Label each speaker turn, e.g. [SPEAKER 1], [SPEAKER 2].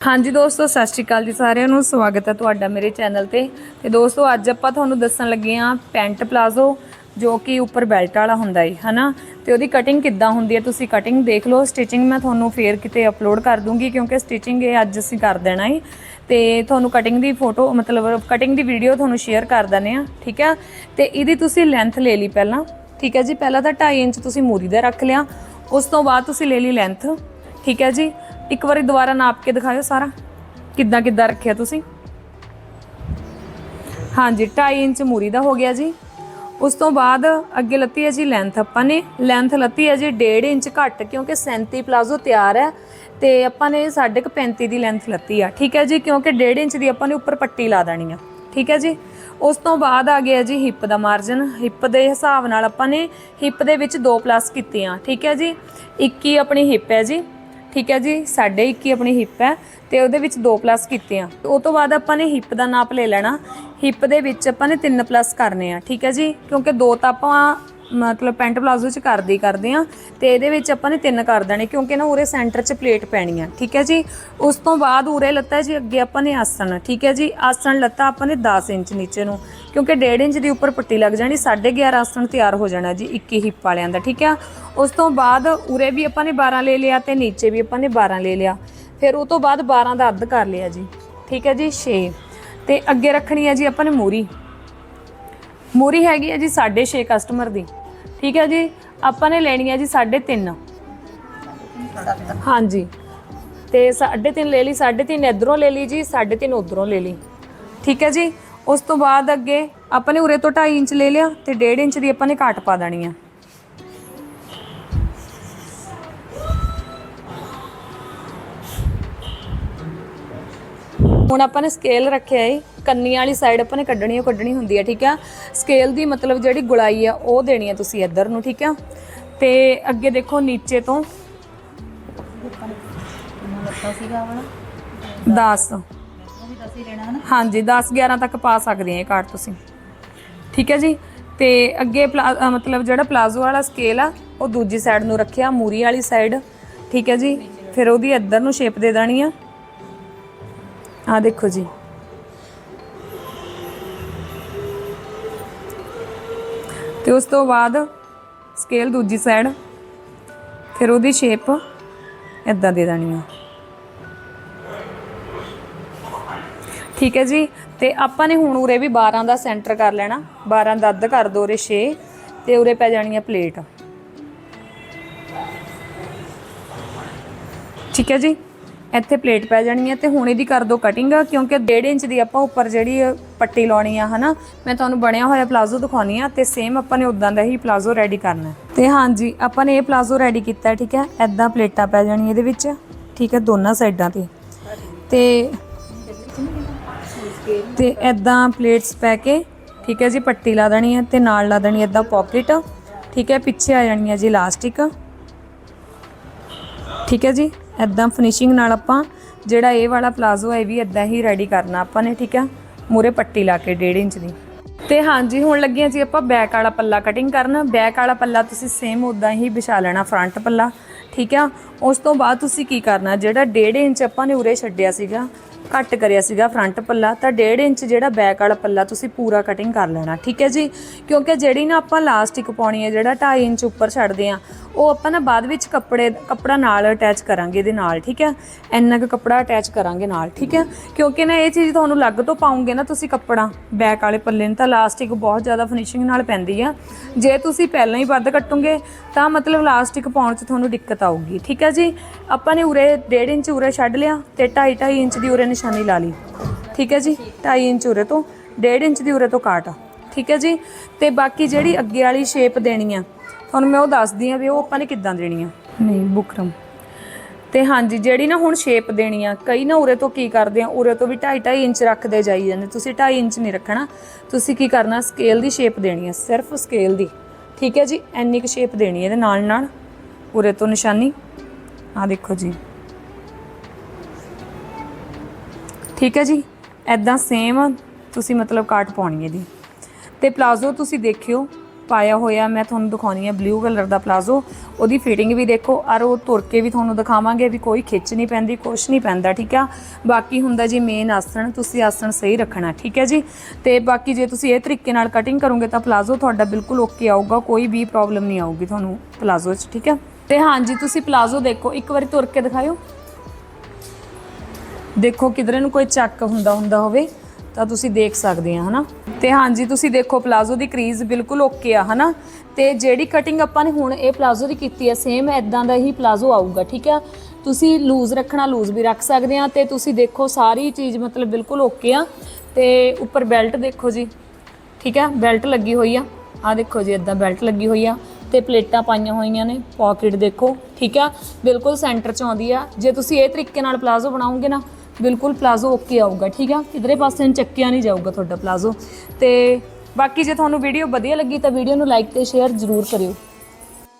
[SPEAKER 1] ਹਾਂਜੀ ਦੋਸਤੋ, ਸਤਿ ਸ਼੍ਰੀ ਅਕਾਲ ਜੀ ਸਾਰਿਆਂ ਨੂੰ। ਸਵਾਗਤ ਹੈ ਤੁਹਾਡਾ ਮੇਰੇ ਚੈਨਲ ਤੇ। ਤੇ ਦੋਸਤੋ, ਅੱਜ ਆਪਾਂ ਤੁਹਾਨੂੰ ਦੱਸਣ ਲੱਗੇ ਹਾਂ ਪੈਂਟ ਪਲਾਜ਼ੋ, ਜੋ ਕਿ ਉੱਪਰ ਬੈਲਟ ਵਾਲਾ ਹੁੰਦਾ ਹੈ ਹਨਾ? ਤੇ ਉਹਦੀ ਕਟਿੰਗ ਕਿੱਦਾਂ ਹੁੰਦੀ ਹੈ? ਤੁਸੀਂ ਕਟਿੰਗ ਦੇਖ ਲਓ। ਸਟਿਚਿੰਗ ਮੈਂ ਤੁਹਾਨੂੰ ਫੇਰ ਕਿਤੇ ਅਪਲੋਡ ਕਰ ਦੂੰਗੀ, ਕਿਉਂਕਿ ਸਟਿਚਿੰਗ ਇਹ ਅੱਜ ਅਸੀਂ ਕਰ ਦੇਣਾ ਹੈ ਤੇ ਤੁਹਾਨੂੰ ਕਟਿੰਗ ਦੀ ਫੋਟੋ ਮਤਲਬ ਕਟਿੰਗ ਦੀ ਵੀਡੀਓ ਤੁਹਾਨੂੰ ਸ਼ੇਅਰ ਕਰ ਦਨੇ ਆ ਠੀਕ ਹੈ? ਤੇ ਇਹਦੀ ਤੁਸੀਂ ਲੈਂਥ ਲੈ ਲਈ ਪਹਿਲਾਂ, ਠੀਕ ਹੈ ਜੀ? ਪਹਿਲਾਂ ਤਾਂ 2.5 ਇੰਚ ਤੁਸੀਂ ਮੂਰੀ ਦਾ ਰੱਖ ਲਿਆ। ਉਸ ਤੋਂ ਬਾਅਦ ਤੁਸੀਂ ਲੈ ਲਈ ਲੈਂਥ ਠੀਕ ਹੈ ਜੀ? ਇੱਕ ਵਾਰੀ ਦੁਬਾਰਾ ਨਾਪ ਕੇ ਦਿਖਾਇਓ ਸਾਰਾ। ਕਿੱਦਾਂ ਕਿੱਦਾਂ ਰੱਖਿਆ ਤੁਸੀਂ? ਹਾਂਜੀ 2.5 ਇੰਚ ਮੂਰੀ ਦਾ ਹੋ ਗਿਆ ਜੀ। ਉਸ ਤੋਂ ਬਾਅਦ ਅੱਗੇ ਲੱਤੀ ਹੈ ਜੀ ਲੈਂਥ ਆਪਾਂ ਨੇ ਲੈਂਥ ਲੱਤੀ ਹੈ ਜੀ 1.5 ਇੰਚ ਘੱਟ, ਕਿਉਂਕਿ 37 ਪਲਾਜ਼ੋ ਤਿਆਰ ਹੈ ਤੇ ਆਪਾਂ ਨੇ 35 ਦੀ ਲੈਂਥ ਲੱਤੀ ਆ। ਠੀਕ ਹੈ ਜੀ, ਕਿਉਂਕਿ 1.5 ਇੰਚ ਦੀ ਆਪਾਂ ਨੇ ਉੱਪਰ ਪੱਟੀ ਲਾ ਦੇਣੀ ਆ। ਠੀਕ ਹੈ ਜੀ? ਉਸ ਤੋਂ ਬਾਅਦ ਆ ਗਿਆ ਜੀ ਹਿੱਪ ਦਾ ਮਾਰਜਨ ਹਿੱਪ ਦੇ ਹਿਸਾਬ ਨਾਲ ਆਪਾਂ ਨੇ ਹਿੱਪ ਦੇ ਵਿੱਚ ਦੋ ਪਲੱਸ ਕੀਤੇ ਆ ਠੀਕ ਹੈ ਜੀ? 21 ਆਪਣੀ ਹਿੱਪ ਹੈ ਜੀ। ਠੀਕ ਹੈ ਜੀ 21 ਆਪਣੀ ਹਿੱਪ ਹੈ ਤੇ ਉਹਦੇ ਵਿੱਚ 2 ਪਲੱਸ ਕੀਤੇ ਆ ਉਹ ਤੋਂ ਬਾਅਦ ਆਪਾਂ ਨੇ ਹਿੱਪ ਦਾ ਨਾਪ ਲੈ ਲੈਣਾ। ਹਿੱਪ ਦੇ ਵਿੱਚ ਆਪਾਂ ਨੇ 3 ਪਲੱਸ ਕਰਨੇ ਆ, ਠੀਕ ਹੈ ਜੀ, ਕਿਉਂਕਿ ਦੋ ਤਾਂ ਆਪਾਂ ਮਤਲਬ ਪੈਂਟ ਪਲਾਜ਼ੋ ਚ ਕਰਦੇ ਕਰਦੇ ਆ ਤੇ ਇਹਦੇ ਵਿੱਚ ਆਪਾਂ ਨੇ ਤਿੰਨ ਕਰ ਦੇਣੇ ਕਿਉਂਕਿ ਨਾ ਉਰੇ ਸੈਂਟਰ 'ਚ ਪਲੇਟ ਪੈਣੀ ਆ, ਠੀਕ ਹੈ ਜੀ? ਉਸ ਤੋਂ ਬਾਅਦ ਉਰੇ ਲੱਤਾ ਜੀ ਅੱਗੇ ਆਪਾਂ ਨੇ ਆਸਣ, ਠੀਕ ਹੈ ਜੀ? ਆਸਣ ਲੱਤਾ ਆਪਾਂ ਨੇ 10 ਇੰਚ ਨੀਚੇ ਨੂੰ, ਕਿਉਂਕਿ 1.5 ਇੰਚ ਦੀ ਉੱਪਰ ਪੱਟੀ ਲੱਗ ਜਾਣੀ 11.5 ਆਸਣ ਤਿਆਰ ਹੋ ਜਾਣਾ ਜੀ 21 ਹਿੱਪ ਵਾਲਿਆਂ ਦਾ, ਠੀਕ ਆ ਉਸ ਤੋਂ ਬਾਅਦ ਉਰੇ ਵੀ ਆਪਾਂ ਨੇ 12 ਲੈ ਲਿਆ ਤੇ ਨੀਚੇ ਵੀ ਆਪਾਂ ਨੇ 12 ਲੈ ਲਿਆ। ਫਿਰ ਉਹ ਤੋਂ ਬਾਅਦ 12 ਦਾ ਅੱਧ ਕਰ ਲਿਆ ਜੀ, ਠੀਕ ਹੈ ਜੀ? 6 ਤੇ ਅੱਗੇ ਰੱਖਣੀ ਹੈ ਜੀ ਆਪਾਂ ਨੇ ਮੂਰੀ। ਮੂਰੀ ਹੈਗੀ ਹੈ ਜੀ 6.5 ਕਸਟਮਰ ਦੀ। ਠੀਕ ਹੈ ਜੀ? ਆਪਾਂ ਨੇ ਲੈਣੀ ਹੈ ਜੀ 3.5 ਹਾਂਜੀ। ਤੇ 3.5 ਲੈ ਲਈ 3.5 ਇਧਰੋਂ ਲੈ ਲਈ ਜੀ 3.5 ਉਧਰੋਂ ਲੈ ਲਈ। ਠੀਕ ਹੈ ਜੀ? ਉਸ ਤੋਂ ਬਾਅਦ ਅੱਗੇ ਆਪਾਂ ਨੇ ਉਰੇ ਤੋਂ 2.5 ਇੰਚ ਲੈ ਲਿਆ ਤੇ 1.5 ਇੰਚ ਦੀ ਆਪਾਂ ਨੇ ਕਾਟ ਪਾ ਦੇਣੀ ਆ। ਹੁਣ ਆਪਾਂ ਨੇ ਸਕੇਲ ਰੱਖਿਆ ਹੈ ਕੰਨੀ ਵਾਲੀ ਸਾਈਡ ਆਪਾਂ ਨੇ ਕੱਢਣੀ, ਉਹ ਕੱਢਣੀ ਹੁੰਦੀ ਹੈ ਠੀਕ ਆ? ਸਕੇਲ ਦੀ ਮਤਲਬ ਜਿਹੜੀ ਗੁਲਾਈ ਆ, ਉਹ ਦੇਣੀ ਹੈ ਤੁਸੀਂ ਇੱਧਰ ਨੂੰ, ਠੀਕ ਆ? ਤੇ ਅੱਗੇ ਦੇਖੋ ਨੀਚੇ ਤੋਂ 10 ਹਾਂਜੀ 10 11 ਤੱਕ ਪਾ ਸਕਦੇ ਆ ਇਹ ਕਾਰਡ ਤੁਸੀਂ। ਠੀਕ ਹੈ ਜੀ? ਤੇ ਅੱਗੇ ਪਲਾ- ਮਤਲਬ ਜਿਹੜਾ ਪਲਾਜ਼ੋ ਵਾਲਾ ਸਕੇਲ ਆ, ਉਹ ਦੂਜੀ ਸਾਈਡ ਨੂੰ ਰੱਖਿਆ, ਮੂਰੀ ਵਾਲੀ ਸਾਈਡ ਠੀਕ ਹੈ ਜੀ? ਫਿਰ ਉਹਦੀ ਇੱਧਰ ਨੂੰ ਸ਼ੇਪ ਦੇ ਦੇਣੀ ਆ। ਆ ਦੇਖੋ ਜੀ। ਤੇ ਉਸ ਤੋਂ ਬਾਅਦ ਸਕੇਲ ਦੂਜੀ ਸਾਈਡ ਫਿਰ ਉਹਦੀ ਸ਼ੇਪ ਇਦਾਂ ਦੇ ਦੇਣੀ ਆ। ਠੀਕ ਹੈ ਜੀ, ਤੇ ਆਪਾਂ ਨੇ ਹੁਣ ਉਰੇ ਵੀ 12 ਦਾ ਸੈਂਟਰ ਕਰ ਲੈਣਾ। 12 ਦਾ ਅੱਧ ਕਰ ਦੋ ਉਰੇ 6 ਤੇ ਉਰੇ ਪੈ ਜਾਣੀ ਆ ਪਲੇਟ ਠੀਕ ਹੈ ਜੀ, ਇੱਥੇ ਪਲੇਟ ਪੈ ਜਾਣੀ ਹੈ ਤੇ ਹੁਣ ਇਹਦੀ ਕਰ ਦੋ ਕਟਿੰਗ ਕਿਉਂਕਿ 1.5 ਇੰਚ ਦੀ ਆਪਾਂ ਉੱਪਰ ਜਿਹੜੀ ਪੱਟੀ ਲਾਉਣੀ ਆ, ਹਨਾ? ਮੈਂ ਤੁਹਾਨੂੰ ਬਣਿਆ ਹੋਇਆ ਪਲਾਜ਼ੋ ਦਿਖਾਉਣੀ ਆ ਤੇ ਸੇਮ ਆਪਾਂ ਨੇ ਉਦਾਂ ਦਾ ਹੀ ਪਲਾਜ਼ੋ ਰੈਡੀ ਕਰਨਾ ਹੈ। ਤੇ ਹਾਂਜੀ, ਆਪਾਂ ਨੇ ਇਹ ਪਲਾਜ਼ੋ ਰੈਡੀ ਕੀਤਾ ਠੀਕ ਹੈ? ਐਦਾਂ ਪਲੇਟਾਂ ਪੈ ਜਾਣੀਆਂ ਇਹਦੇ ਵਿੱਚ, ਠੀਕ ਹੈ? ਦੋਨਾਂ ਸਾਈਡਾਂ ਤੇ। ਤੇ ਤੇ ਐਦਾਂ ਪਲੇਟਸ ਪੈ ਕੇ, ਠੀਕ ਹੈ ਜੀ, ਪੱਟੀ ਲਾ ਦੇਣੀ ਹੈ ਤੇ ਨਾਲ ਲਾ ਦੇਣੀ ਐਦਾਂ ਪਾਕਟ ਠੀਕ ਹੈ? ਪਿੱਛੇ ਆ ਜਾਣੀ ਹੈ ਜੀ ਇਲਾਸਟਿਕ ਠੀਕ ਹੈ ਜੀ? ਐਦਾਂ ਫਿਨਿਸ਼ਿੰਗ ਨਾਲ ਆਪਾਂ ਜਿਹੜਾ ਇਹ ਵਾਲਾ ਪਲਾਜ਼ੋ ਹੈ, ਇਹ ਵੀ ਐਦਾਂ ਹੀ ਰੈਡੀ ਕਰਨਾ ਆਪਾਂ ਨੇ, ਠੀਕ ਹੈ? ਮੂਰੇ ਪੱਟੀ ਲਾ ਕੇ 1.5 ਇੰਚ ਦੀ। ਤੇ ਹਾਂਜੀ, ਹੁਣ ਲੱਗੇ ਜੀ ਆਪਾਂ ਬੈਕ ਵਾਲਾ ਪੱਲਾ ਕਟਿੰਗ ਕਰਨ। ਬੈਕ ਵਾਲਾ ਪੱਲਾ ਤੁਸੀਂ ਸੇਮ ਉਦਾਂ ਹੀ ਵਿਛਾ ਲੈਣਾ ਫਰੰਟ ਪੱਲਾ। ਠੀਕ ਆ? ਉਸ ਤੋਂ ਬਾਅਦ ਤੁਸੀਂ ਕੀ ਕਰਨਾ, ਜਿਹੜਾ 1.5 ਇੰਚ ਆਪਾਂ ਨੇ ਉਰੇ ਛੱਡਿਆ ਸੀਗਾ ਕੱਟ ਕਰਿਆ ਸੀਗਾ ਫਰੰਟ ਪੱਲਾ, ਤਾਂ 1.5 ਇੰਚ ਜਿਹੜਾ ਬੈਕ ਵਾਲਾ ਪੱਲਾ ਤੁਸੀਂ ਪੂਰਾ ਕਟਿੰਗ ਕਰ ਲੈਣਾ, ਠੀਕ ਹੈ ਜੀ? ਕਿਉਂਕਿ ਜਿਹੜੀ ਨਾ ਆਪਾਂ ਲਾਸਟਿਕ ਪਾਉਣੀ ਹੈ, ਜਿਹੜਾ 2.5 ਇੰਚ ਉੱਪਰ ਛੱਡਦੇ ਆ ਉਹ ਆਪਾਂ ਨਾ ਬਾਅਦ ਵਿੱਚ ਕੱਪੜੇ, ਕੱਪੜਾ ਨਾਲ ਅਟੈਚ ਕਰਾਂਗੇ ਇਹਦੇ ਨਾਲ, ਠੀਕ ਹੈ? ਇੰਨਾ ਕੁ ਕੱਪੜਾ ਅਟੈਚ ਕਰਾਂਗੇ ਨਾਲ, ਠੀਕ ਹੈ? ਕਿਉਂਕਿ ਨਾ ਇਹ ਚੀਜ਼ ਤੁਹਾਨੂੰ ਲੱਗ ਤੋਂ ਪਾਉਂਗੇ ਨਾ ਤੁਸੀਂ ਕੱਪੜਾ ਬੈਕ ਵਾਲੇ ਪੱਲੇ ਨੂੰ, ਤਾਂ ਲਾਸਟਿਕ ਬਹੁਤ ਜ਼ਿਆਦਾ ਫਿਨਿਸ਼ਿੰਗ ਨਾਲ ਪੈਂਦੀ ਆ। ਜੇ ਤੁਸੀਂ ਪਹਿਲਾਂ ਹੀ ਵੱਧ ਕੱਟੋਗੇ, ਤਾਂ ਮਤਲਬ ਲਾਸਟਿਕ ਪਾਉਣ 'ਚ ਤੁਹਾਨੂੰ ਦਿੱਕਤ ਆਊਗੀ, ਠੀਕ ਹੈ ਜੀ? ਆਪਾਂ ਨੇ ਉਰੇ 1.5 ਇੰਚ ਉਰੇ ਛੱਡ ਲਿਆ ਤੇ 2.5 2.5 ਇੰਚ ਦੀ ਉਰੇ ਨਿਸ਼ਾਨੀ ਲਾ ਲਈ। ਠੀਕ ਹੈ ਜੀ? 2.5 ਇੰਚ ਉਰੇ ਤੋਂ 1.5 ਇੰਚ ਦੀ ਉਰੇ ਤੋਂ ਕਾਟ ਠੀਕ ਹੈ ਜੀ? ਤੇ ਬਾਕੀ ਜਿਹੜੀ ਅੱਗੇ ਵਾਲੀ ਸ਼ੇਪ ਦੇਣੀ ਆ ਤੁਹਾਨੂੰ ਮੈਂ ਉਹ ਦੱਸਦੀ ਆ ਵੀ ਉਹ ਆਪਾਂ ਨੇ ਕਿੱਦਾਂ ਦੇਣੀ ਆ। ਨਹੀਂ ਬੁਕਰਮ। ਤੇ ਹਾਂਜੀ ਜਿਹੜੀ ਨਾ ਹੁਣ ਸ਼ੇਪ ਦੇਣੀ ਆ ਕਈ ਨਾ ਉਰੇ ਤੋਂ ਕੀ ਕਰਦੇ ਆ ਉਰੇ ਤੋਂ ਵੀ 2.5 2.5 ਇੰਚ ਰੱਖਦੇ ਜਾਈ ਜਾਂਦੇ। ਤੁਸੀਂ 2.5 ਇੰਚ ਨਹੀਂ ਰੱਖਣਾ। ਤੁਸੀਂ ਕੀ ਕਰਨਾ ਸਕੇਲ ਦੀ ਸ਼ੇਪ ਦੇਣੀ ਆ ਸਿਰਫ ਸਕੇਲ ਦੀ। ਠੀਕ ਹੈ ਜੀ? ਐਨੀ ਕੁ ਸ਼ੇਪ ਦੇਣੀ ਹੈ ਇਹਦੇ ਨਾਲ ਨਾਲ ਉਰੇ ਤੋਂ ਨਿਸ਼ਾਨੀ। ਆ ਦੇਖੋ ਜੀ। ਠੀਕ ਹੈ ਜੀ? ਐਦਾਂ ਸੇਮ ਤੁਸੀਂ ਮਤਲਬ ਕਾਟ ਪਾਉਣੀ ਹੈ ਜੀ ਤੇ ਪਲਾਜ਼ੋ ਤੁਸੀਂ ਦੇਖਿਓ, ਪਾਇਆ ਹੋਇਆ, ਮੈਂ ਤੁਹਾਨੂੰ ਦਿਖਾਉਣੀ ਹੈ ਬਲੂ ਕਲਰ ਦਾ ਪਲਾਜ਼ੋ। ਉਹਦੀ ਫਿਟਿੰਗ ਵੀ ਦੇਖੋ, ਔਰ ਉਹ ਤੁਰ ਕੇ ਵੀ ਤੁਹਾਨੂੰ ਦਿਖਾਵਾਂਗੇ ਵੀ ਕੋਈ ਖਿੱਚ ਨਹੀਂ ਪੈਂਦੀ, ਕੁਛ ਨਹੀਂ ਪੈਂਦਾ, ਠੀਕ ਆ? ਬਾਕੀ ਹੁੰਦਾ ਜੀ ਮੇਨ ਆਸਣ, ਤੁਸੀਂ ਆਸਣ ਸਹੀ ਰੱਖਣਾ, ਠੀਕ ਹੈ ਜੀ? ਤੇ ਬਾਕੀ ਜੇ ਤੁਸੀਂ ਇਹ ਤਰੀਕੇ ਨਾਲ ਕਟਿੰਗ ਕਰੋਗੇ ਤਾਂ ਪਲਾਜ਼ੋ ਤੁਹਾਡਾ ਬਿਲਕੁਲ ਓਕੇ ਆਊਗਾ, ਕੋਈ ਵੀ ਪ੍ਰੋਬਲਮ ਨਹੀਂ ਆਊਗੀ ਤੁਹਾਨੂੰ ਪਲਾਜ਼ੋ 'ਚ, ਠੀਕ ਹੈ? ਤੇ ਹਾਂਜੀ, ਤੁਸੀਂ ਪਲਾਜ਼ੋ ਦੇਖੋ, ਇੱਕ ਵਾਰੀ ਤੁਰ ਕੇ ਦਿਖਾਇਓ। ਦੇਖੋ ਕਿਧਰੇ ਨੂੰ ਕੋਈ ਚੱਕ ਹੁੰਦਾ ਹੁੰਦਾ ਹੋਵੇ, ਤਾਂ ਤੁਸੀਂ ਦੇਖ ਸਕਦੇ ਆ, ਹਨਾ? ਤੇ ਹਾਂਜੀ, ਤੁਸੀਂ ਦੇਖੋ, ਪਲਾਜ਼ੋ ਦੀ ਕਰੀਜ਼ ਬਿਲਕੁਲ ਓਕੇ ਆ, ਹਨਾ? ਤੇ ਜਿਹੜੀ ਕਟਿੰਗ ਆਪਾਂ ਨੇ ਹੁਣ ਇਹ ਪਲਾਜ਼ੋ ਦੀ ਕੀਤੀ ਹੈ ਸੇਮ ਐਦਾਂ ਦਾ ਹੀ ਪਲਾਜ਼ੋ ਆਊਗਾ, ਠੀਕ ਆ? ਤੁਸੀਂ ਲੂਜ਼ ਰੱਖਣਾ ਲੂਜ਼ ਵੀ ਰੱਖ ਸਕਦੇ ਆ, ਤੇ ਤੁਸੀਂ ਦੇਖੋ, ਸਾਰੀ ਚੀਜ਼ ਮਤਲਬ ਬਿਲਕੁਲ ਓਕੇ ਆ। ਤੇ ਉੱਪਰ ਬੈਲਟ ਦੇਖੋ ਜੀ, ਠੀਕ ਆ? ਬੈਲਟ ਲੱਗੀ ਹੋਈ ਆ। ਆ ਦੇਖੋ ਜੀ ਇਦਾਂ ਬੈਲਟ ਲੱਗੀ ਹੋਈ ਆ। ਤੇ ਪਲੇਟਾਂ ਪਾਈਆਂ ਹੋਈਆਂ ਨੇ ਪਾਕਟ ਦੇਖੋ, ਠੀਕ ਆ? ਬਿਲਕੁਲ ਸੈਂਟਰ 'ਚ ਆਉਂਦੀ ਆ। ਜੇ ਤੁਸੀਂ ਇਹ ਤਰੀਕੇ ਨਾਲ ਪਲਾਜ਼ੋ ਬਣਾਉਂਗੇ ਨਾ ਬਿਲਕੁਲ ਪਲਾਜ਼ੋ ਓਕੇ ਆਊਗਾ, ਠੀਕ ਆ? ਕਿਧਰੇ ਪਾਸੇ ਨੂੰ ਚੱਕਿਆ ਨਹੀਂ ਜਾਊਗਾ ਤੁਹਾਡਾ ਪਲਾਜ਼ੋ। ਤੇ ਬਾਕੀ ਜੇ ਤੁਹਾਨੂੰ ਵੀਡੀਓ ਵਧੀਆ ਲੱਗੀ ਤਾਂ ਵੀਡੀਓ ਨੂੰ ਲਾਈਕ ਤੇ ਸ਼ੇਅਰ ਜ਼ਰੂਰ ਕਰਿਓ।